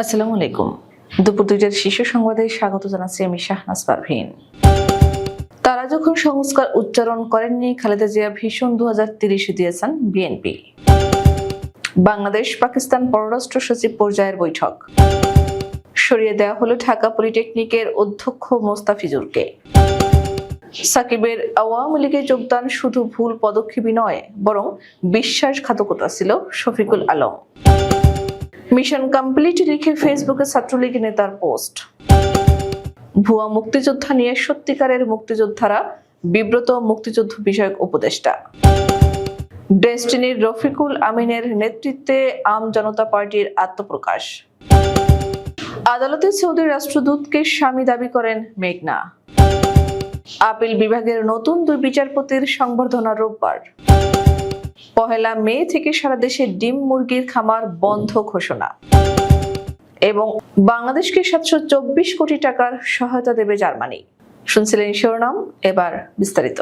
আসসালামু আলাইকুম। দুপুর দুইটার শীর্ষ সংবাদে স্বাগত জানাচ্ছি আমি শাহনাজ পারভিন। তারা যখন সংস্কার উচ্চারণ করেননি, খালেদা জিয়া ভীষণ দু দিয়েছেন বিএনপি। বাংলাদেশ পাকিস্তান পররাষ্ট্র সচিব পর্যায়ের বৈঠক। সরিয়ে দেওয়া হলো ঢাকা পলিটেকনিকের অধ্যক্ষ মোস্তাফিজুরকে। সাকিবের আওয়ামী লীগে যোগদান শুধু ভুল পদক্ষেপই নয়, বরং বিশ্বাসঘাতকতা ছিল শফিকুল আলম। মিশন কমপ্লিট লিখে ফেসবুকে ছাত্রলীগ নেতার পোস্ট। ভুয়া মুক্তিযোদ্ধা নিয়ে সত্যিকারের মুক্তিযোদ্ধারা বিব্রত মুক্তিযুদ্ধ বিষয়ক উপদেষ্টা। ডেস্টিনির রফিকুল আমিনের নেতৃত্বে আম জনতা পার্টির আত্মপ্রকাশ। আদালতে সৌদি রাষ্ট্রদূতকে স্বামী দাবি করেন মেঘনা। আপিল বিভাগের নতুন দুই বিচারপতির সংবর্ধনা রোববার। পহেলা মে থেকে সারা দেশে ডিম, মুরগির খামার বন্ধ ঘোষণা। এবং বাংলাদেশকে সাতশো চব্বিশ কোটি টাকার সহায়তা দেবে জার্মানি। শুনছিলেন শিরোনাম, এবার বিস্তারিত।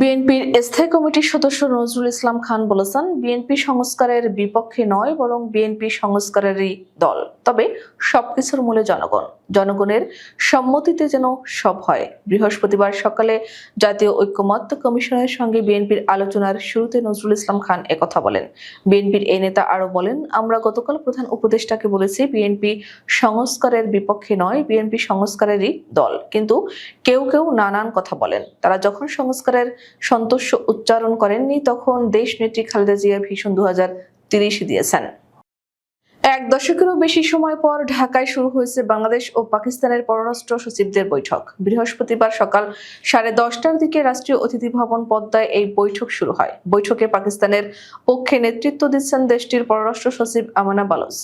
বিএনপির স্থায়ী কমিটির সদস্য নজরুল ইসলাম খান বলেছেন, বিএনপি সংস্কারের বিপক্ষে নয়, বরং বিএনপি সংস্কারেরই দল। তবে সবকিছুর মূলে জনগণ। জনগণের সম্মতিতে যেন সব হয়। বৃহস্পতিবার সকালে জাতীয় ঐক্যমত্য কমিশনের সঙ্গে বিএনপির আলোচনার শুরুতে নজরুল ইসলাম খান একথা বলেন। বিএনপির এই নেতা আরও বলেন, আমরা গতকাল প্রধান উপদেষ্টাকে বলেছি, বিএনপি সংস্কারের বিপক্ষে নয়, বিএনপি সংস্কারেরই দল। কিন্তু কেউ কেউ নানান কথা বলেন। তারা যখন সংস্কারের সন্তোষ উচ্চারণ করেননি তখন দেশ নেত্রী খালেদা জিয়া ভীষণ দু হাজার তিরিশ দিয়েছেন। এক দশকেরও বেশি সময় পর ঢাকায় শুরু হয়েছে বাংলাদেশ ও পাকিস্তানের পররাষ্ট্র সচিবদের বৈঠক। বৃহস্পতিবার সকাল সাড়ে দশটার দিকে রাষ্ট্রীয় অতিথি ভবন পদ্মায় এই বৈঠক শুরু হয়। বৈঠকে পাকিস্তানের পক্ষে নেতৃত্ব দিচ্ছেন দেশটির পররাষ্ট্র সচিব আমানা বালস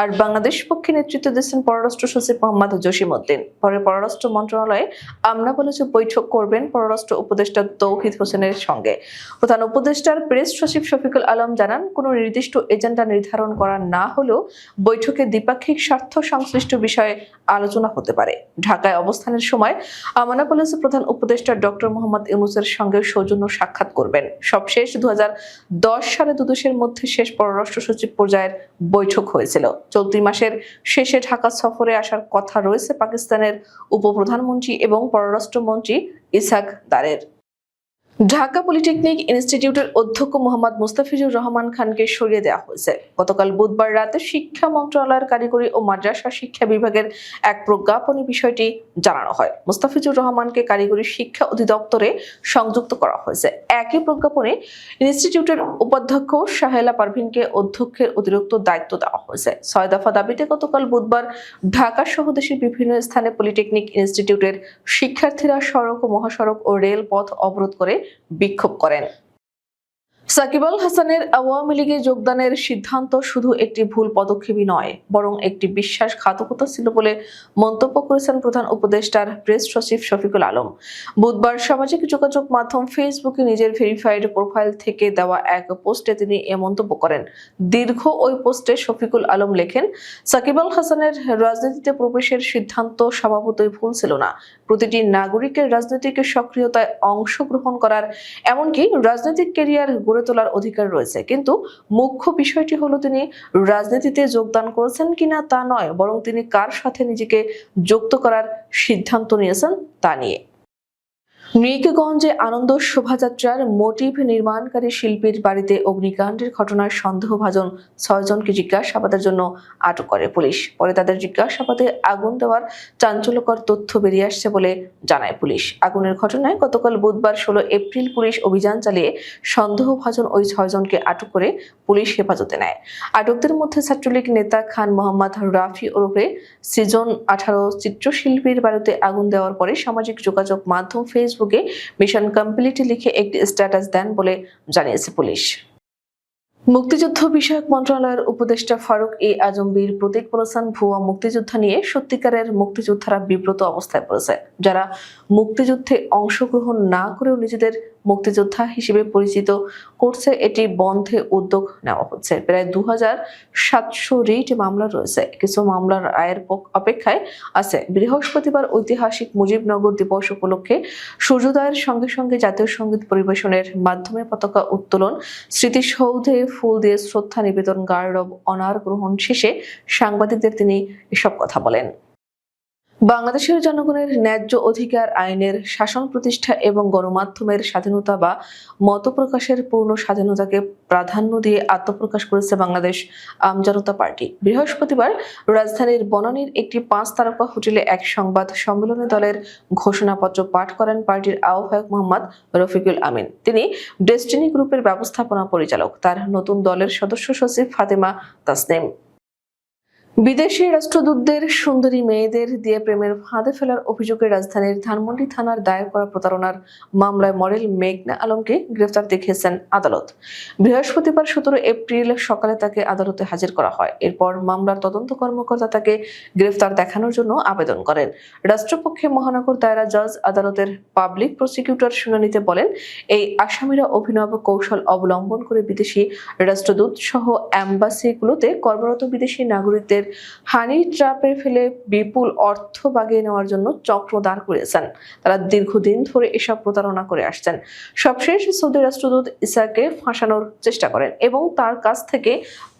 আর বাংলাদেশ পক্ষে নেতৃত্ব দিচ্ছেন পররাষ্ট্র সচিব মোহাম্মদ জসিম উদ্দিন পরে পররাষ্ট্র মন্ত্রণালয়ে আমনা বালোচে বৈঠক করবেন পররাষ্ট্র উপদেষ্টা তৌহিদ হোসেনের সঙ্গে। প্রধান উপদেষ্টার প্রেস সচিব শফিকুল আলম জানান, কোনো নির্দিষ্ট এজেন্ডা নির্ধারণ করা না হলেও বৈঠকে দ্বিপাক্ষিক স্বার্থ সংশ্লিষ্ট বিষয়ে আলোচনা হতে পারে। ঢাকায় অবস্থানের সময় আমানা পুলিশের প্রধান উপদেষ্টা ডক্টর মোহাম্মদ ইউনুসের সঙ্গে সৌজন্য সাক্ষাৎ করবেন। সবশেষ দু সালে দুদেশের মধ্যে শেষ পররাষ্ট্র সচিব পর্যায়ের বৈঠক হয়েছিল। চলতি মাসের শেষে ঢাকা সফরে আসার কথা রয়েছে পাকিস্তানের উপপ্রধানমন্ত্রী এবং পররাষ্ট্রমন্ত্রী ইসাক দারের। ঢাকা পলিটেকনিক ইনস্টিটিউটের অধ্যক্ষ মোহাম্মদ মুস্তাফিজুর রহমান খানকে সরিয়ে দেওয়া হয়েছে। গতকাল বুধবার রাতে শিক্ষা মন্ত্রণালয়ের কারিগরি ও মাদ্রাসা শিক্ষা বিভাগের এক প্রজ্ঞাপনী বিষয়টি জানানো হয়। মুস্তাফিজুর রহমানকে কারিগরি শিক্ষা অধিদপ্তরে সংযুক্ত করা হয়েছে। একই প্রজ্ঞাপনে ইনস্টিটিউটের উপাধ্যক্ষ শাহেলা পারভিনকে অধ্যক্ষের অতিরিক্ত দায়িত্ব দেওয়া হয়েছে। ছয় দফা দাবিতে গতকাল বুধবার ঢাকা সহ দেশের বিভিন্ন স্থানে পলিটেকনিক ইনস্টিটিউটের শিক্ষার্থীরা সড়ক ও মহাসড়ক ও রেলপথ অবরোধ করে বিক্ষোভ করেন। সাকিব আল হাসানের আওয়ামী লীগে যোগদানের সিদ্ধান্ত শুধু একটি ভুল পদক্ষেপই নয়, বরং একটি বিশ্বাসঘাতকতা ছিল বলে মন্তব্য করেছেন প্রধান উপদেষ্টার প্রেস সচিব শফিকুল আলম। বুধবার সামাজিক যোগাযোগ মাধ্যম ফেসবুকে নিজের ভেরিফাইড প্রোফাইল থেকে দেওয়া এক পোস্টে তিনি এ মন্তব্য করেন। দীর্ঘ ওই পোস্টে শফিকুল আলম লেখেন, সাকিব আল হাসানের রাজনীতিতে প্রবেশের সিদ্ধান্ত স্বভাবতই ভুল ছিল না। প্রতিটি নাগরিকের রাজনৈতিক সক্রিয়তায় অংশগ্রহণ করার, এমনকি রাজনৈতিক ক্যারিয়ার গড়ে তোলার অধিকার রয়েছে। কিন্তু মুখ্য বিষয়টি হলো তিনি রাজনীতিতে যোগদান করেছেন কিনা তা নয়, বরং তিনি কার সাথে নিজেকে যুক্ত করার সিদ্ধান্ত নিয়েছেন তা নিয়ে। মৃগগঞ্জে আনন্দ শোভাযাত্রার মোটিভ নির্মাণকারী শিল্পীর বাড়িতে অগ্নিকাণ্ডের ঘটনায় সন্দেহভাজন ছয়জনকে জিজ্ঞাসাবাদের জন্য আটক করে পুলিশ। পরে তাদের জিজ্ঞাসাবাদে আগুন দেওয়ার চাঞ্চল্যকর তথ্য বেরিয়ে আসছে বলে জানায় পুলিশ। আগুনের ঘটনায় গতকাল বুধবার ষোলো এপ্রিল পুলিশ অভিযান চালিয়ে সন্দেহভাজন ওই ছয়জনকে আটক করে পুলিশ হেফাজতে নেয়। আটকদের মধ্যে ছাত্রলীগ নেতা খান মোহাম্মদ রাফি ওরফে সিজন আঠারো চিত্রশিল্পীর বাড়িতে আগুন দেওয়ার পরে সামাজিক যোগাযোগ মাধ্যম ফেসবুকে মিশন কমপ্লিট লিখে একটি স্ট্যাটাস দেন বলে জানিয়েছে পুলিশ। মুক্তিযুদ্ধ বিষয়ক মন্ত্রণালয়ের উপদেষ্টা ফারুক এ আজমবীর প্রতীক বলেছেন ভুয়া মুক্তিযোদ্ধা নিয়ে সত্যিকারের মুক্তিযোদ্ধারা বিব্রত অবস্থায় পড়েছে। যারা মুক্তিযুদ্ধে অংশগ্রহণ না করেও নিজেদের মুক্তিযোদ্ধা হিসেবে পরিচিত করছে, এটি বন্ধে উদ্যোগ নেওয়া হচ্ছে। প্রায় দু হাজার সাতশো রিট মামলা রয়েছে। কিছু মামলার রায়ের পক- অপেক্ষায় আছে। বৃহস্পতিবার ঐতিহাসিক মুজিবনগর দিবস উপলক্ষে সূর্যোদয়ের সঙ্গে সঙ্গে জাতীয় সংগীত পরিবেশনের মাধ্যমে পতাকা উত্তোলন, স্মৃতিসৌধে ফুল দিয়ে শ্রদ্ধা নিবেদন গার্ড অব অনার গ্রহণ শেষে সাংবাদিকদের তিনি এসব কথা বলেন। বাংলাদেশের জনগণের ন্যায্য অধিকার আইনের শাসন প্রতিষ্ঠা এবং গণমাধ্যমের স্বাধীনতা বা মত প্রকাশের পূর্ণ স্বাধীনতাকে প্রাধান্য দিয়ে আত্মপ্রকাশ করেছে বাংলাদেশ আমজনতা পার্টি। বৃহস্পতিবার রাজধানীর বনানীর একটি পাঁচ তারকা হোটেলে এক সংবাদ সম্মেলনে দলের ঘোষণাপত্র পাঠ করেন পার্টির আহ্বায়ক মোহাম্মদ রফিকুল আমিন। তিনি ডেস্টিনি গ্রুপের ব্যবস্থাপনা পরিচালক। তার নতুন দলের সদস্য সচিব ফাতেমা তাসনিম। বিদেশি রাষ্ট্রদূতদের, সুন্দরী মেয়েদের দিয়ে প্রেমের ফাঁদে ফেলার অভিযোগে রাজধানীর ধানমন্ডি থানার দায়ের করা প্রতারণার মামলায় মডেল মেঘনা আলমকে গ্রেফতার দেখিয়েছেন আদালত। বৃহস্পতিবার সতেরো এপ্রিল সকালে তাকে আদালতে হাজির করা হয়। এরপর মামলার তদন্ত কর্মকর্তা তাকে গ্রেফতার দেখানোর জন্য আবেদন করেন। রাষ্ট্রপক্ষে মহানগর দায়রা জজ আদালতের পাবলিক প্রসিকিউটর শুনানিতে বলেন, এই আসামিরা অভিনব কৌশল অবলম্বন করে বিদেশি রাষ্ট্রদূত সহ অ্যাম্বাসিগুলোতে কর্মরত বিদেশি নাগরিকদের হানি ট্রাপে ফেলে বিপুল অর্থ বাগিয়ে নেওয়ার জন্য চক্র দাঁড় করিয়েছেন। তারা দীর্ঘদিন ধরে এসব প্রতারণা করে আসছেন। সবশেষ সৌদি রাষ্ট্রদূত ইসাকে ফাঁসানোর চেষ্টা করেন এবং তার কাছ থেকে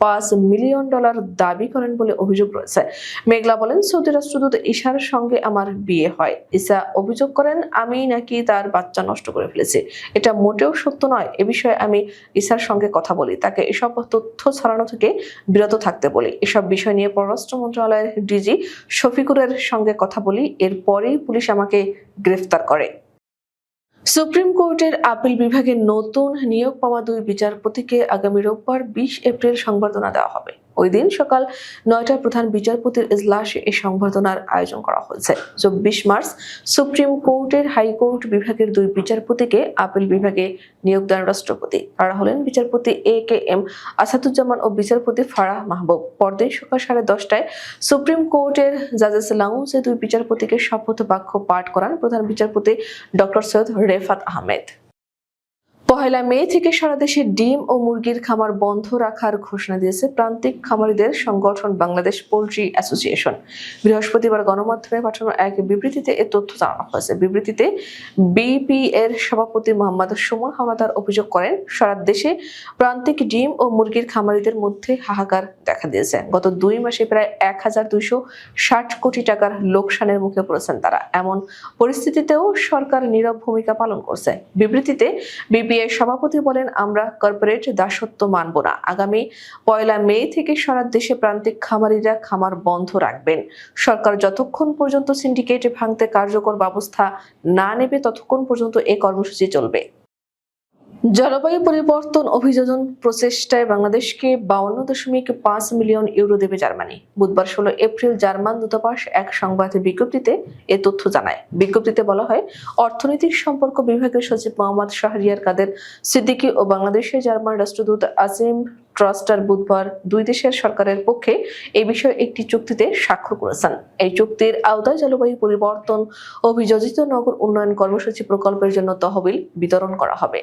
পাঁচ মিলিয়ন ডলার দাবি করেন বলে অভিযোগ রয়েছে। মেঘলা বলেন, সৌদি রাষ্ট্রদূত ইশার সঙ্গে আমার বিয়ে হয়। ইসা অভিযোগ করেন, আমি নাকি তার বাচ্চা নষ্ট করে ফেলেছি। এটা মোটেও সত্য নয়। এ বিষয়ে আমি ইসার সঙ্গে কথা বলি। তাকে এসব তথ্য ছড়ানো থেকে বিরত থাকতে বলি। এসব বিষয় নিয়ে পররাষ্ট্র মন্ত্রণালয়ের ডিজি শফিকুরের সঙ্গে কথা বলি, এরপরেই পুলিশ আমাকে গ্রেফতার করে। সুপ্রিম কোর্টের আপিল বিভাগে নতুন নিয়োগ পাওয়া দুই বিচারপতিকে আগামী রোববার বিশ এপ্রিল সংবর্ধনা দেওয়া হবে। ওই দিন সকাল নয়টায় প্রধান বিচারপতির ইজলাসে এই সংবর্ধনার আয়োজন করা হয়েছে। চব্বিশ মার্চ সুপ্রিম কোর্টের হাইকোর্ট বিভাগের দুই বিচারপতিকে, আপিল বিভাগে নিয়োগ দেন রাষ্ট্রপতি। তারা হলেন বিচারপতি এ কে এম আসাদুজ্জামান ও বিচারপতি ফারাহ মাহবুব। পরদিন সকাল সাড়ে দশটায় সুপ্রিম কোর্টের জাজেস লাউন্সে দুই বিচারপতিকে শপথ বাক্য পাঠ করান প্রধান বিচারপতি ডক্টর সৈয়দ রেফাত আহমেদ। পহেলা মে থেকে সারা দেশে ডিম ও মুরগির খামার বন্ধ রাখার ঘোষণা দিয়েছে প্রান্তিক খামারিদের সংগঠন বাংলাদেশ পোলট্রি অ্যাসোসিয়েশন। বৃহস্পতিবার গণমাধ্যমে পাঠানো এক বিবৃতিতে এ তথ্য জানানো হয়েছে। বিবৃতিতে বিপি এর সভাপতি মোহাম্মদ সুমন হাওলাদার অভিযোগ করেন, সারা দেশে প্রান্তিক ডিম ও মুরগির খামারিদের মধ্যে হাহাকার দেখা দিয়েছে। গত দুই মাসে প্রায় এক হাজার দুইশো ষাট কোটি টাকার লোকসানের মুখে পড়েছেন তারা। এমন পরিস্থিতিতেও সরকার নীরব ভূমিকা পালন করছে। বিবৃতিতে বিপিএ সভাপতি বলেন, আমরা কর্পোরেট দাসত্ব মানব না। আগামী পয়লা মে থেকে সারা দেশে প্রান্তিক খামারিরা খামার বন্ধ রাখবেন। সরকার যতক্ষণ পর্যন্ত সিন্ডিকেট ভাঙতে কার্যকর ব্যবস্থা না নেবে, ততক্ষণ পর্যন্ত এ কর্মসূচি চলবে। জলবায়ু পরিবর্তন অভিযোজন প্রচেষ্টায় বাংলাদেশকে বাউন্ন দশমিক পাঁচ মিলিয়ন ইউরো দেবে জার্মানি। বুধবার ষোলো এপ্রিল জার্মান দূতাবাস এক সংবাদ বিজ্ঞপ্তিতে এ তথ্য জানায়। বিজ্ঞপ্তিতে বলা হয়, অর্থনৈতিক সম্পর্ক বিভাগের সচিব মোহাম্মদ শাহরিয়ার কাদের সিদ্দিকী ও বাংলাদেশের জার্মান রাষ্ট্রদূত আসিম ট্রাস্টার বুধবার দুই দেশের সরকারের পক্ষে এই বিষয়ে একটি চুক্তিতে স্বাক্ষর করেছেন। এই চুক্তির আওতায় জলবায়ু পরিবর্তন অভিযোজিত নগর উন্নয়ন কর্মসূচি প্রকল্পের জন্য তহবিল বিতরণ করা হবে।